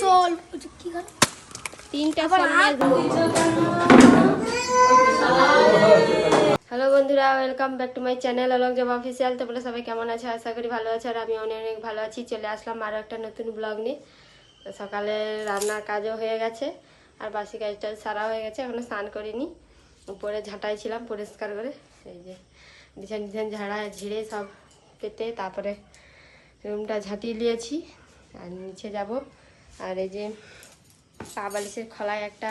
শোল কি করে তিনটা হ্যালো বন্ধুরা welcome back to my channel Alok job official তোমরা সবাই কেমন আছো? আশা করি ভালো আছো আর আমি অনেক অনেক ভালো আছি। চলে আসলাম আরও একটা নতুন ব্লগ নিয়ে। তো সকালে রান্নার কাজও হয়ে গেছে আর বাসি কাজটা সারা হয়ে গেছে এখনও স্নান করিনি। উপরে ঝাঁটাই ছিলাম পরিষ্কার করে এই যে ডিজাইন ডিজাইন ঝাড়া ঝিড়ে সব পেতে তারপরে রুমটা ঝাঁটিয়ে নিয়েছি আর নিচে যাব। আর এই যে পা বালিশের খলায় একটা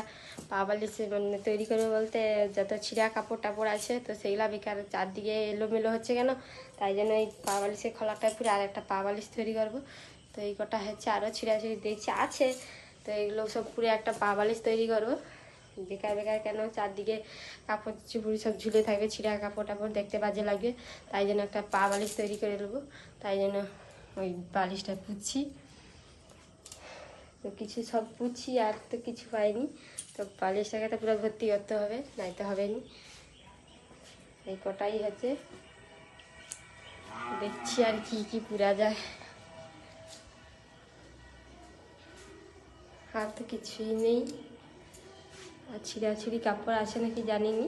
পা বালিশের মানে তৈরি করবে বলতে যত ছিঁড়া কাপড় টাপড় আছে, তো সেইগুলা বেকার চারদিকে এলোমেলো হচ্ছে কেন? তাই জন্য এই পা বালিশের খোলাটা পুরো আর একটা পা বালিশ তৈরি করব। তো এই কটা হচ্ছে আরও ছিঁড়াছিঁড়ি দেখছি, আছে। তো এগুলো সব পুরো একটা পা বালিশ তৈরি করব। বেকার বেকার কেন? চারদিকে কাপড় চুপুরি সব ঝুলে থাকবে ছিঁড়া কাপড় টাপড় দেখতে বাজে লাগবে তাই জন্য একটা পা বালিশ তৈরি করে নেব। তাই জন্য ওই বালিশটা পুচ্ছি তো কিছু সব পুছি আর তো কিছু পাইনি। তো বালিশটাকে তো পুরো ভর্তি করতে হবে, নাইতে হবে নি এই কটাই হচ্ছে। দেখছি আর কি কি পুরা যায়। আর তো কিছুই নেই। আর ছিঁড়াছিঁড়ি কাপড় আছে নাকি জানিনি।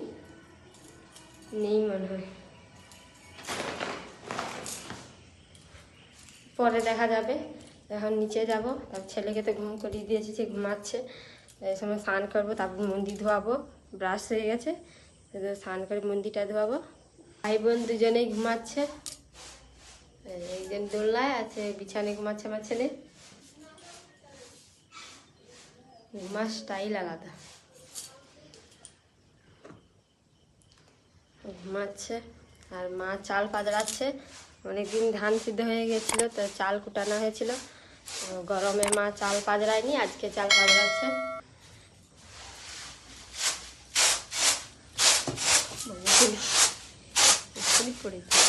নেই মনে হয়। পরে দেখা যাবে। এখন নিচে যাব। তারপর ছেলেকে তো ঘুম করিয়ে দিয়েছি, সে ঘুমাচ্ছে। এই সময় স্নান করব, তারপর মন্দির ধোয়াবো। ব্রাশ হয়ে গেছে স্নান করে মন্দিরটা ধোয়াবো। ভাই বোন দুজনেই ঘুমাচ্ছে। একজন দোলনায় আছে বিছানে ঘুমাচ্ছে আমার ছেলে। ঘুমার স্টাইল আলাদা। ঘুমাচ্ছে, আর মা চাল পাদড়াচ্ছে অনেকদিন ধান সিদ্ধ হয়ে গেছিল, তো চাল কুটানো হয়েছিল। গরমে মা চাল পাদড়ায়নি আজকে চাল স্কুলই পড়েছি।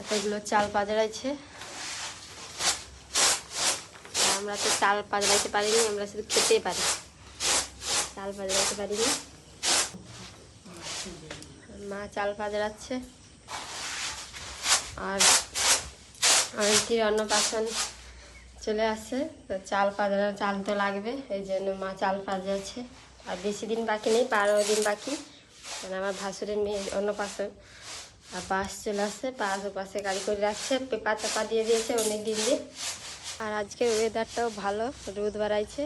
এতগুলো চাল আর আমরা তো চাল পাদড়াইতে পারিনি আমরা শুধু খেতে পারি। চাল পাদড়াতে পারিনি। মা চাল পাদড়াচ্ছে আর অনেকটির অন্নপ্রাশন চলে আসছে। তো চাল পাদড়া চাল তো লাগবে, এই জন্য মা চাল পাদড়াচ্ছে আর বেশি দিন বাকি নেই, বারো দিন বাকি। মানে আমার ভাসুরের মেয়ে অন্য অন্নপ্রাশন। আর বাস চলে আসছে, বাস ও পাশে গাড়ি করে রাখছে, পেপার চাপা দিয়ে দিয়েছে অনেক দিন দিয়ে। আর আজকের ওয়েদারটাও ভালো, রোদ বাড়াইছে।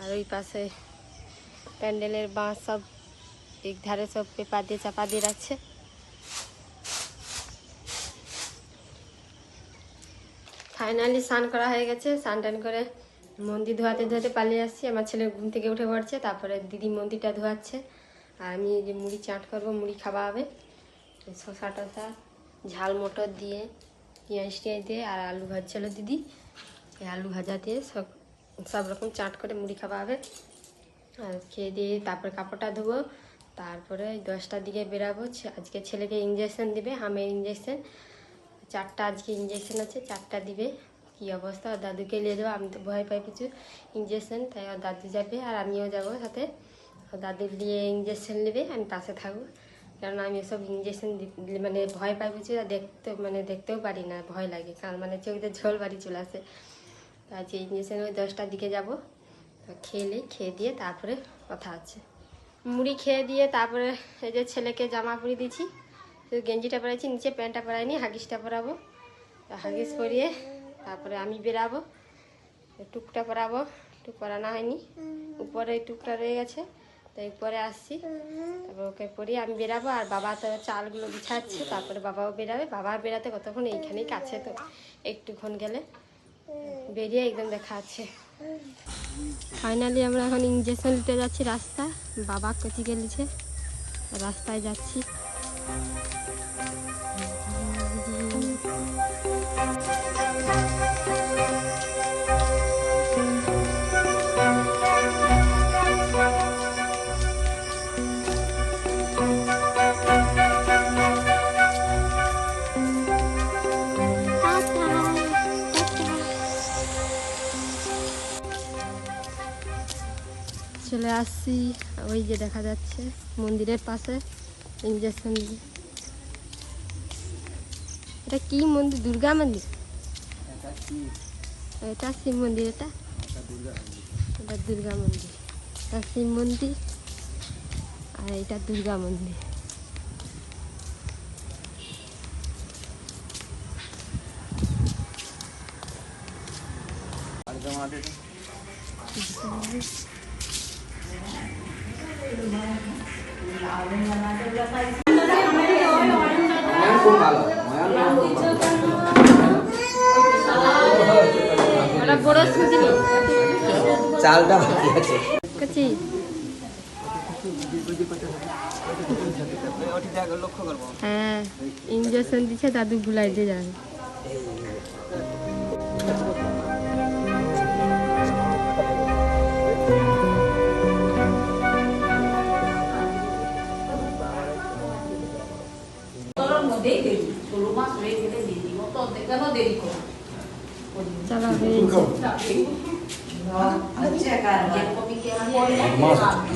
আর ওই পাশে প্যান্ডেলের বাঁশ সব এক ধারে সব পেপার দিয়ে চাপা দিয়ে রাখছে। ফাইনালি স্নান করা হয়ে গেছে। স্নান টান করে মন্দির ধোয়াতে ধোয়াতে পালিয়ে আসছি। আমার ছেলে ঘুম থেকে উঠে পড়ছে, তারপরে দিদি মন্দিরটা ধোয়াচ্ছে। আর আমি যে মুড়ি চাট করব, মুড়ি খাওয়া হবে। শশা টশা ঝাল মটর দিয়ে, পেঁয়াজ টিয়াজ দিয়ে, আর আলু ভাজছিল দিদি। আলু ভাজা দিয়ে সব সব রকম চাট করে মুড়ি খাওয়া হবে। আর খেয়ে দিয়ে তারপরে কাপড়টা ধোবো। তারপরে দশটার দিকে বেরাবো। আজকে ছেলেকে ইঞ্জেকশন দিবে হামের ইঞ্জেকশন চারটা আজকে ইঞ্জেকশন আছে, চারটা দিবে। কি অবস্থা? ওর দাদুকে নিয়ে যাব, আমি তো ভয় পাই কিছু ইঞ্জেকশন তাই ওর দাদু যাবে আর আমিও যাব সাথে। ওর দাদুর দিয়ে ইঞ্জেকশন নেবে, আমি পাশে থাকব। কারণ আমি এসব ইঞ্জেকশন মানে ভয় পাই আর দেখতে মানে দেখতেও পারি না, ভয় লাগে। কারণ মানে চোখে ঝোল বাড়ি চলে আসে। আজকে ইঞ্জেকশন ওই দশটার দিকে যাব। খেলে খেয়ে দিয়ে তারপরে কথা আছে মুড়ি খেয়ে দিয়ে তারপরে এই যে ছেলেকে জামা পরিয়ে দিয়েছি শুধু গেঞ্জিটা পরাইছি, নিচে প্যান্টটা পরাইনি, হাগিসটা পরাবো। তো হাগিস পরিয়ে তারপরে আমি বেরাবো টুকটা পরাবো, টুক পরানো হয়নি। উপরে টুকটা রয়ে গেছে তো উপরে আসছি। তারপর ওকে পরিয়ে আমি বেরাবো, আর বাবা তো চালগুলো বিছাচ্ছে, তারপরে বাবাও বেরাবে। বাবা বেরাতে কতক্ষণ, এইখানেই কাছে তো, একটুক্ষণ গেলে। বেরিয়ে একদম দেখা আছে ফাইনালি আমরা এখন ইঞ্জেকশন নিতে যাচ্ছি রাস্তা বাবা কচি গেলিছে। রাস্তায় যাচ্ছি। আসছি ওই যে দেখা যাচ্ছে মন্দিরের পাশে ইঞ্জেকশন এটা কি মন্দির? দুর্গা মন্দির? এটা শিব মন্দির এটা? এটা দুর্গা মন্দির। এটা শিব মন্দির আর এটা দুর্গা মন্দির। খুব ভালো ওটা বড় সুজিনি চালটা আছে। হ্যাঁ ইঞ্জেকশন দিচ্ছে দাদু ভুলাই দিয়ে যাবে। মধ্যেই দেরি ষোলো মাস হয়ে গেলে দিয়ে দিব তো কেন দেরি করো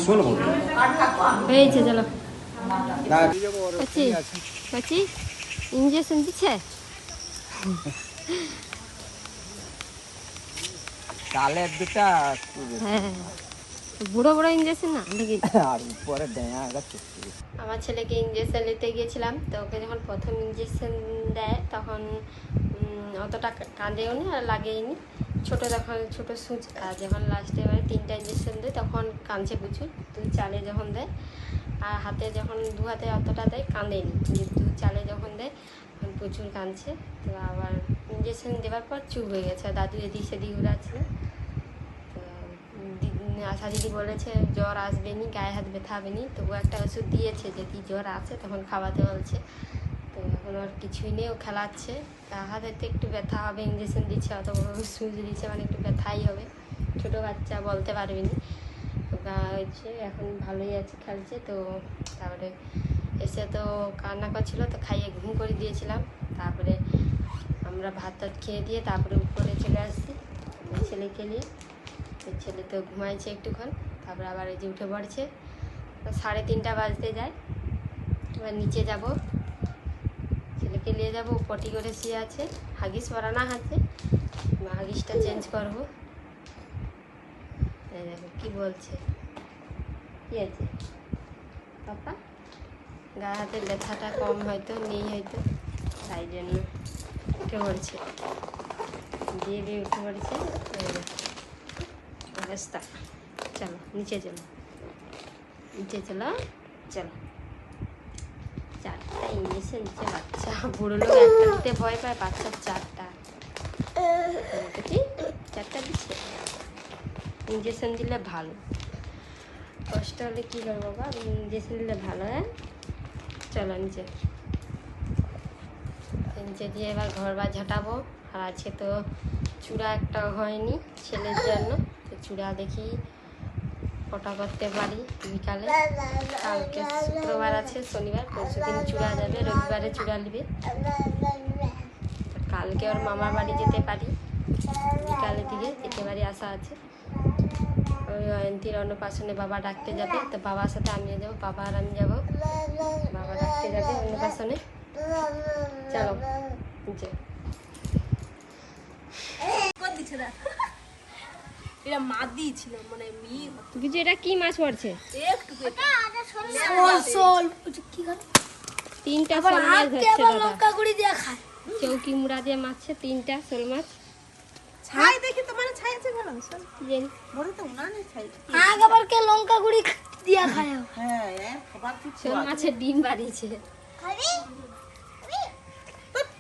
চলো হয়েছে চলো ইঞ্জেকশন দিচ্ছে চালের দুটা হ্যাঁ বুড়ো বুড়ো ইঞ্জেকশন না? দেখি আর পরে দেয়া গেছে আমার ছেলেকে ইঞ্জেকশন নিতে গিয়েছিলাম তো ওকে যখন প্রথম ইঞ্জেকশন দেয় তখন অতটা কাঁদেও নি আর লাগেইনি ছোটো তখন ছোটো সুচ আর যখন লাস্টে এবারে তিনটা ইঞ্জেকশন দেয় তখন কাঁদছে প্রচুর। দুই চালে যখন দেয় আর হাতে যখন দু হাতে অতটা দেয় কাঁদেনি কিন্তু চালে যখন দেয় তখন প্রচুর কাঁদছে। তো আবার ইঞ্জেকশন দেওয়ার পর চুপ হয়ে গেছে। আর দাদু এদিক সেদিক দি- আশা দিদি বলেছে, জ্বর আসবে নি গায়ে হাত ব্যথা হবে নি তবু একটা ওষুধ দিয়েছে, যদি জ্বর আসে তখন খাওয়াতে বলছে। তো এখন আর কিছুই নেই, ও খেলাচ্ছে। তা হাতে তো একটু ব্যথা হবে ইঞ্জেকশন দিচ্ছে অত বড় সুচ দিচ্ছে মানে একটু ব্যথাই হবে। ছোটো বাচ্চা বলতে পারবে নি তো গা হয়েছে এখন ভালোই আছে, খেলছে। তো তারপরে এসে তো কান্না করছিল, তো খাইয়ে ঘুম করে দিয়েছিলাম। তারপরে আমরা ভাত টাত খেয়ে দিয়ে তারপরে উপরে চলে আসছি, ছেলেকে নিয়ে। ছেলে তো ঘুমাইছে একটুক্ষণ, তারপরে আবার এই যে উঠে পড়ছে। সাড়ে তিনটা বাজতে যায়। এবার নিচে যাব। ছেলেকে নিয়ে যাব পটি করে শুয়ে আছে। হাগিস পরানা আছে হাগিসটা চেঞ্জ করব। দেখো, কি বলছে? কি আছে? পাপা? গা হাতে ব্যথাটা কম হয়তো, নেই হয়তো। তাই জন্য উঠে পড়ছে। দিয়ে দিয়ে উঠে পড়ছে। অবস্থা চলো নিচে চলো নিচে চলো চলো চারটা ইঞ্জেকশন দিচ্ছে বাচ্চা বুড়ো লোক একটা ভয় পায় বাচ্চা চারটা চারটা দিচ্ছে ইঞ্জেকশন দিলে ভালো কষ্ট হলে কী করব বাবা ইঞ্জেকশন দিলে ভালো হ্যাঁ চলো নিচে নিচে দিয়ে এবার ঘর বা ঝাঁটাবো আর আজকে তো চূড়া একটা হয়নি ছেলের জন্য চূড়া দেখি। কটা করতে পারি বিকালে। কালকে শুক্রবার আছে শনিবার পরশু দিন চূড়া যাবে রবিবারে চূড়া নেবে। কালকে ওর মামার বাড়ি যেতে পারি। বিকালের দিকে যেতে বাড়ি আসা আছে। ওই অয়ন্তীর অন্নপ্রাশনে বাবা ডাকতে যাবে তো বাবার সাথে আমিও যাব বাবা আর আমি যাব। বাবা ডাকতে যাবে অন্নপ্রাশনে। চলো নিচে এটা মাদি ছিল মানে বুঝি এটা কি মাছ পড়ছে? একটু শোল শোল কি করে তিনটা শোল মাছ ধরছে দাদা। লঙ্কা গুঁড়ি দিয়ে খায়? চৌকি মুড়া দিয়ে মারছে? তিনটা শোল মাছ। ছাই দেখি তো মানে ছাই আছে ভালো। কি জানি। বলে তো উনানে ছাই। আগ আবার কে লঙ্কা গুঁড়ি দিয়ে খায়? হ্যাঁ খাবার কি শোল মাছের ডিম বাড়িয়েছে।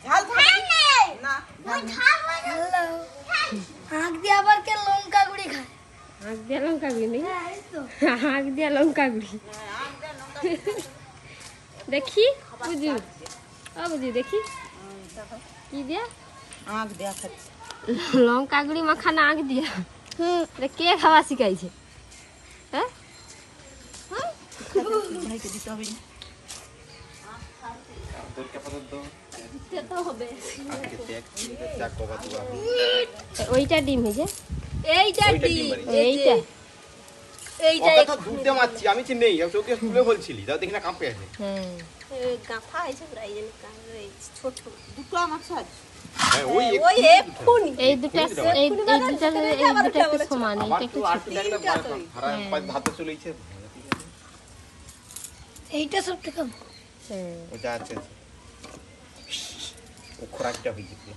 ঝাল না আগ দিয়ে আবার কে লঙ্কা গুঁড়ি খায়? হাঁক দিয়া লঙ্কা গুড়ি নেই? হ্যাঁ, হাঁক দিয়া লঙ্কা গুড়ি। দেখি বুঝি। ও বুঝি দেখি। কি দিয়া? আঁক দেয়া খাচ্ছে। লঙ্কা গুড়ি মাখানা আঁক দিয়া। কে খাওয়া শিখাইছে? হ্যাঁ? দিতে হবে না। হবে ওইটা ডিম হয়েছে এইটা ডিম এইটা? এইটা ওকে দুধ দিয়ে মারছি আমি চিনি নেই আমি চোখে তুলে বলছিলি তাও দেখি না কাঁপে আছে। গাঁথা আছে প্রায় এই জন্য কাঁকড়া এই ছোট। দুটো আমার আছে ওই ওই একটু এক্ষুনি। এই দুটো এই এই এই দুটো সমান এইটা একটু তো আর একটু দেখলে হারা হাতে চলেছে এইটা সব থেকে হ্যাঁ ওটা আছে। খোরাকটা হয়েছে পুরো।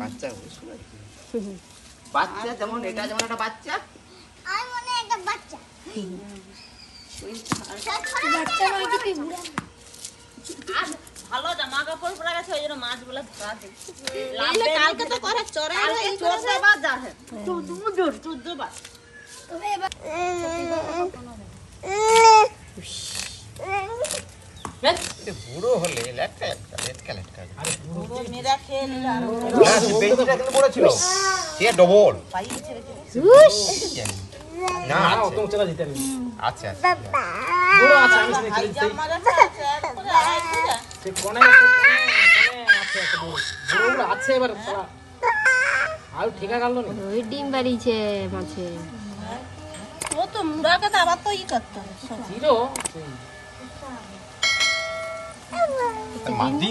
বাচ্চা হয়ে শোনা বাচ্চা যেমন এটা যেমন একটা বাচ্চা। আমি মনে একটা বাচ্চা। ভালো জামা কাপড় পরে গেছে ওই জন্য মাছগুলো ধরা দেখছি কালকে তো করে চড়ে চোদ্দ বার যা হ্যাঁ চোদ্দ বার তবে এবার বুড়ো হলে লেটকা একটা লেটকা লেটকা আরও হ্যাঁ আছে। এবার আর ঠিকা গেল না ওই ডিম বাড়িছে মাছে। ও তো মুড়াকে তো আবার তো ই করতে হবে ছিল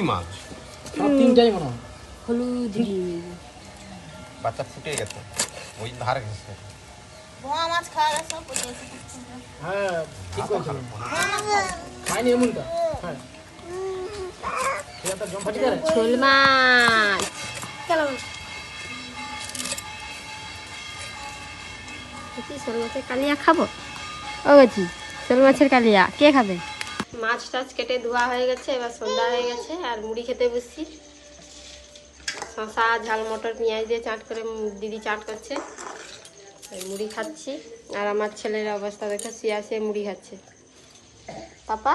মাছ। সব তিনটাই মনে হয়। হলুদ ডিম বাচ্চা ফুটে গেছে। ওই ধার গেছে বোয়া মাছ খাওয়া গেছে সব পচে গেছে। হ্যাঁ ঠিক করছিল খাইনি এমনটা? হ্যাঁ। শোল মাছ। শোল মাছের কালিয়া খাব? ও গেছি শোল মাছের কালিয়া। কে খাবে? মাছ টাছ কেটে ধোয়া হয়ে গেছে এবার সন্ধ্যা হয়ে গেছে আর মুড়ি খেতে বসছি। শশা ঝাল মটর পেঁয়াজ দিয়ে চাট করে দিদি চাট করছে। মুড়ি খাচ্ছি আর আমার ছেলের অবস্থা দেখে শুয়ে আসে মুড়ি খাচ্ছে। পাপা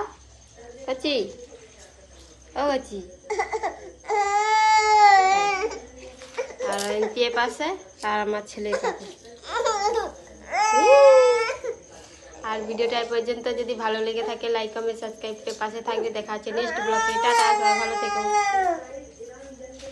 কাচি ও কাচি আর এনটিএ পাশে আর আমার ছেলে কাছে আর ভিডিওটা পর্যন্ত যদি ভালো লেগে থাকে লাইক কমেন্ট সাবস্ক্রাইব করে পাশে থাকবে। দেখা হচ্ছে নেক্সট ব্লগে টাটা ভালো থেকো।